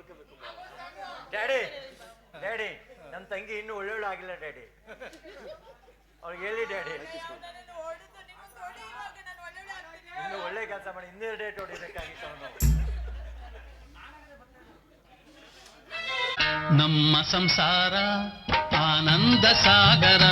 ನೋಡ್ಕೋಬೇಕು daddy daddy ನನ್ನ ತಂಗಿ ಇನ್ನೂ ಒಳ್ಳೊಳ್ಳೆ ಆಗಿಲ್ಲ ಡ್ಯಾಡಿ. ಅವ್ರಿಗೆ ಹೇಳಿ ಡ್ಯಾಡಿ. ಇನ್ನು ಒಳ್ಳೆ ಕೆಲಸ ಮಾಡಿ ಇನ್ನೇ ಡೇಟ್ ಹೊಡಿಬೇಕಾಗಿತ್ತು ಅವನು. ನಮ್ಮ ಸಂಸಾರ ಆನಂದ ಸಾಗರ.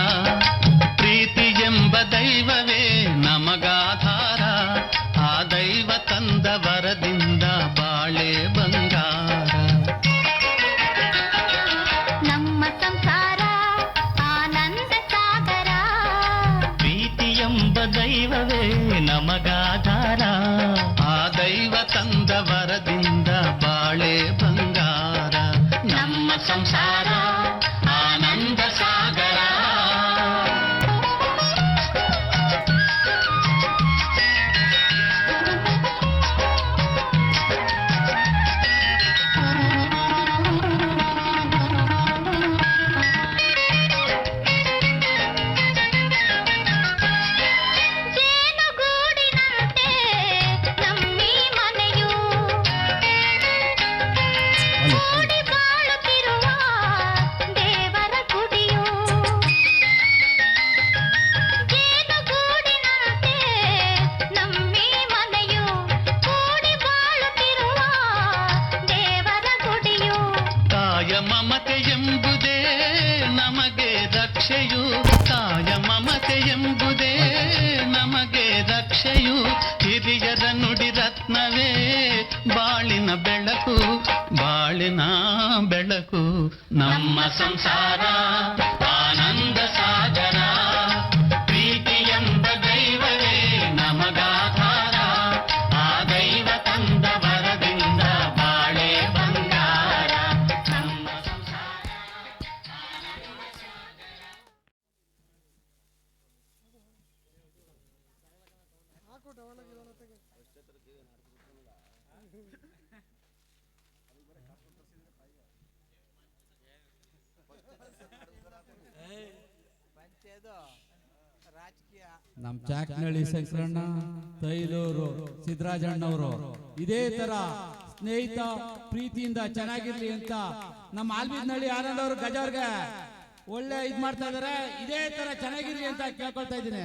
ಸಂಸಾರ ನಮಗೆ ರಕ್ಷೆಯು ತಾಯ ಮಮತೆ ಎಂಬುದೇ. ನಮಗೆ ರಕ್ಷೆಯು ಹಿರಿಯರ ನುಡಿ ರತ್ನವೇ. ಬಾಳಿನ ಬೆಳಕು ಬಾಳಿನ ಬೆಳಕು, ನಮ್ಮ ಸಂಸಾರ. ನಮ್ ಚಾಕ್ನಳ್ಳಿ ಶಂಕರಣ್ಣ ತೈಲೂರು ಸಿದ್ದರಾಜಣ್ಣವರು. ಇದೇ ತರ ಸ್ನೇಹಿತ ಪ್ರೀತಿಯಿಂದ ಚೆನ್ನಾಗಿರ್ಲಿ ಅಂತ ನಮ್ಮ ಆಲ್ಬಿದ್ನಳ್ಳಿ ಆನಂದ್ ಅವರು ಗಜವ್ರಿಗೆ ಒಳ್ಳೆ ಇದ್ ಮಾಡ್ತಾ ಇದಾರೆ. ಇದೇ ತರ ಚೆನ್ನಾಗಿರ್ಲಿ ಅಂತ ಕೇಳ್ಕೊಳ್ತಾ ಇದ್ದೀನಿ.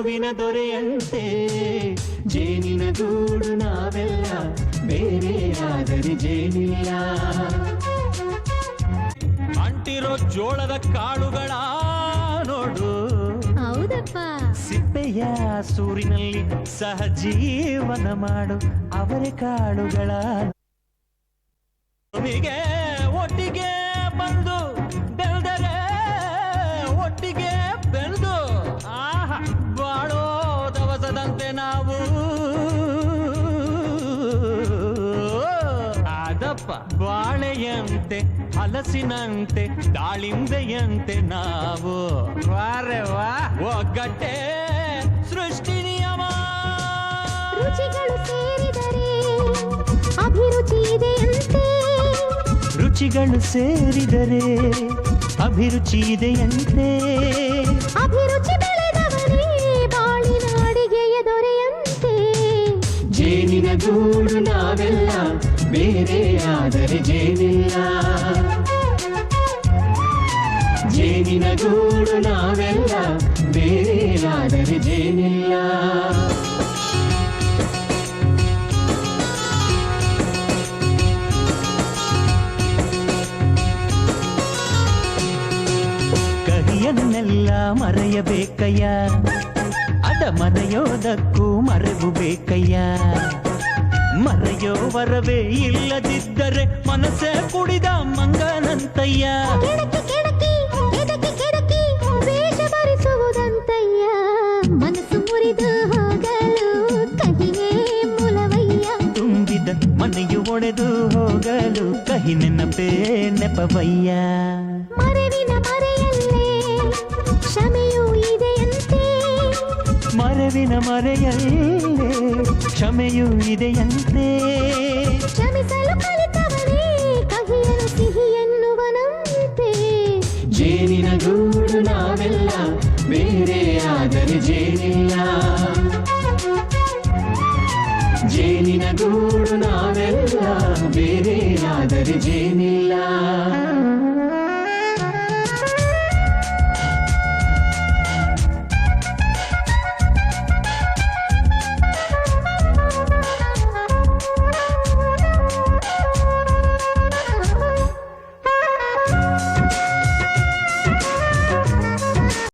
ನಗುವಿನ ದೊರೆಯಂತೆ. ಜೇನಿನ ಗೂಡು ನಾವೆಲ್ಲ ಬೇರೆಯಾದರೆ ಜೇನಿಲ್ಲ. ಅಂಟಿರೋ ಜೋಳದ ಕಾಳುಗಳ ನೋಡು. ಹೌದಪ್ಪ. ಸಿಪ್ಪೆಯ ಸೂರಿನಲ್ಲಿ ಸಹಜೀವನ ಮಾಡು. ಅವರೇ ಕಾಳುಗಳ. ಒಟ್ಟಿಗೆ ಬಾಳೆಯಂತೆ ಹಲಸಿನಂತೆ ದಾಳಿಂಬೆಯಂತೆ ನಾವು. ವಾರೆ ವಾ. ಒಗ್ಗಟ್ಟೆ ಸೃಷ್ಟಿ ನಿಯಮ. ರುಚಿಗಳು ಸೇರಿದರೆ ಅಭಿರುಚಿ ಇದೆಯಂತೆ. ರುಚಿಗಳು ಸೇರಿದರೆ ಅಭಿರುಚಿ ಇದೆಯಂತೆ. ಅಭಿರುಚಿ ಬಾಳಿನ ಅಡಿಗೆಯ ದೊರೆಯಂತೆ. ಜೇನಿನ ಗೂಡು ನಾವೆಲ್ಲ ಬೇರೆಯಾದರೆ ಜೇನಿಲ್ಲ ಜೇನಿನ ಗೂಡು ನಾವೆಲ್ಲ ಬೇರೆಯಾದರೆ ಜೇನಿಲ್ಲ ಕಹಿಯನ್ನೆಲ್ಲ ಮರೆಯಬೇಕಯ್ಯ. ಅದ ಮರೆಯೋದಕ್ಕೂ ಮರೆವು ಬೇಕಯ್ಯ. ಮರೆಯೋವರವೇ ಇಲ್ಲದಿದ್ದರೆ ಮನಸ್ಸೇ ಕುಡಿದ ಮಂಗನಂತಯ್ಯ ಕೆಡಕಿ ಕೆಡಕಿ ಕೆಡಕಿ ಕೆಡಕಿ ವೇಷ ಭರಿಸುವುದಂತಯ್ಯ ಮನಸ್ಸು ಮುರಿದು ಹೋಗಲು ಕಹಿನೇ ಮೂಲವಯ್ಯ ತುಂಬಿದ ಮನೆಯು ಒಡೆದು ಹೋಗಲು ಕಹಿ ನೆನಪೇ ನೆಪವಯ್ಯ ಮರವಿನ ಮರೆಯಲ್ಲೇ ಕ್ಷಮೆಯೂ ಇದೆಯಂತೆ. ಕ್ಷಮಿಸಲು ಕಲಿತವನೇ ಕಹಿಯನು ಸಿಹಿ ಎನ್ನುವನಂತೆ. ಜೇನಿನ ಗೂಡು ನಾವೆಲ್ಲ ಬೇರೆ ಆದರೆ ಜೇನಿಲ್ಲ. ಜೇನಿನ ಗೂಡು ನಾವೆಲ್ಲ ಬೇರೆ ಆದರೆ ಜೇನಿಲ್ಲ.